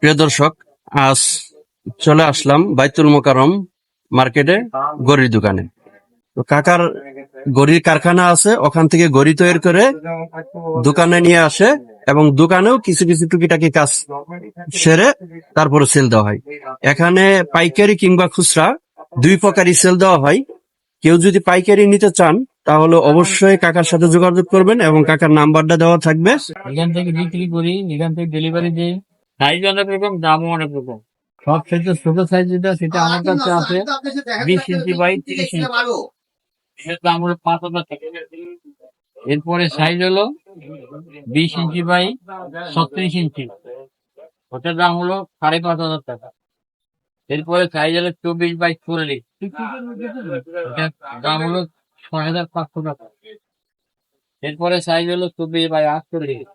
প্রিয় দর্শক, আজ চলে আসলাম বাইতুল মোকারম মার্কেটে গড়ির দোকানে। তো কাকার গড়ির কারখানা আছে, ওখান থেকে গড়ি তৈরি করে দোকানে নিয়ে আসে এবং দোকানেও কিছু কিছু টুকিটাকি কাজ সেরে তারপরে সেল দেওয়া হয়। এখানে পাইকারি কিংবা খুচরা দুই প্রকারই সেল দেওয়া হয়। কেউ যদি পাইকারি নিতে চান, তাহলে অবশ্যই কাকার সাথে যোগাযোগ করবেন এবং কাকার নাম্বারটা দেওয়া থাকবে। এখান থেকে বিক্রি করি, এখান থেকে ডেলিভারি দিই। সাইজ অনেক রকম দামও অনেক রকম। সব থেকে ছোট সাইজ যেটা সেটা আমার কাছে আছে। বিশ ইঞ্চি বাই তিরিশ ইঞ্চি এর দাম হলো পাঁচ হাজার টাকা। এরপরে সাইজ হলো বিশ ইঞ্চি বাই ছত্রিশ ইঞ্চি ওটার দাম হলো সাড়ে পাঁচ হাজার টাকা। এরপরে সাইজ হলো চব্বিশ বাই চল্লিশ ওটার দাম হলো ছয় হাজার পাঁচশো টাকা। এরপরে সাইজ হলো চব্বিশ বাই আটচল্লিশ।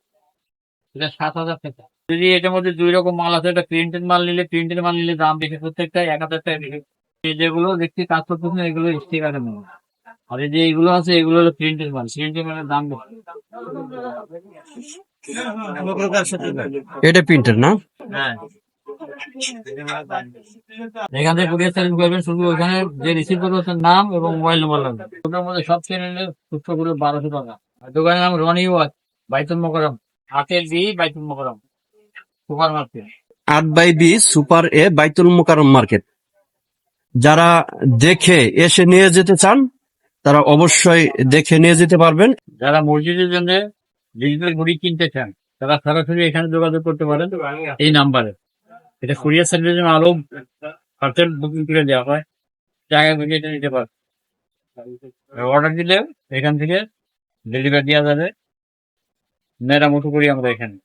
এটা সাত হাজার টাকা। যদি এটার মধ্যে দুই রকম মাল আছে একটা প্রিন্টেড মাল নিলে প্রিন্টেড মাল নিলে দাম বেশি প্রত্যেকটা এক হাজার টাকা বেশি। যেগুলো দেখছি কাজ করতেছে এগুলো স্টিকারের মাল আর এই যে এগুলো আছে এগুলো হলো প্রিন্টেড মাল। প্রিন্টেড মালের দাম বেশি। এটা প্রিন্টের না? হ্যাঁ। এখান থেকে কুরিয়ার সার্ভিস করবেন শুধু ওখানে যে রিসিভ করবে তার নাম এবং মোবাইল নম্বর লাগবে। ওটার মধ্যে সব চ্যানেলে সুস্থ করে বারোশো টাকা। আর দোকানের নাম রনি ওয়াচ বাইতুল মকরম আটের বি বাইতুল মকরম আট বাই বি সুপার এ বাইতুল মোকারম মার্কেট। যারা দেখে এসে নিয়ে যেতে চান তারা অবশ্যই দেখে নিয়ে যেতে পারবেন। যারা মসজিদের জন্য ডিজিটাল ঘড়ি কিনতে চান তারা সরাসরি এখানে যোগাযোগ করতে পারেন এই নাম্বারে। এটা কুরিয়ার সার্ভিসের আরও পার্সেল বুকিং করে দেওয়া হয় জায়গা থেকে এটা নিতে পারে অর্ডার দিলে এখান থেকে ডেলিভারি দেওয়া যাবে। মেরামতো করি আমরা এখানে।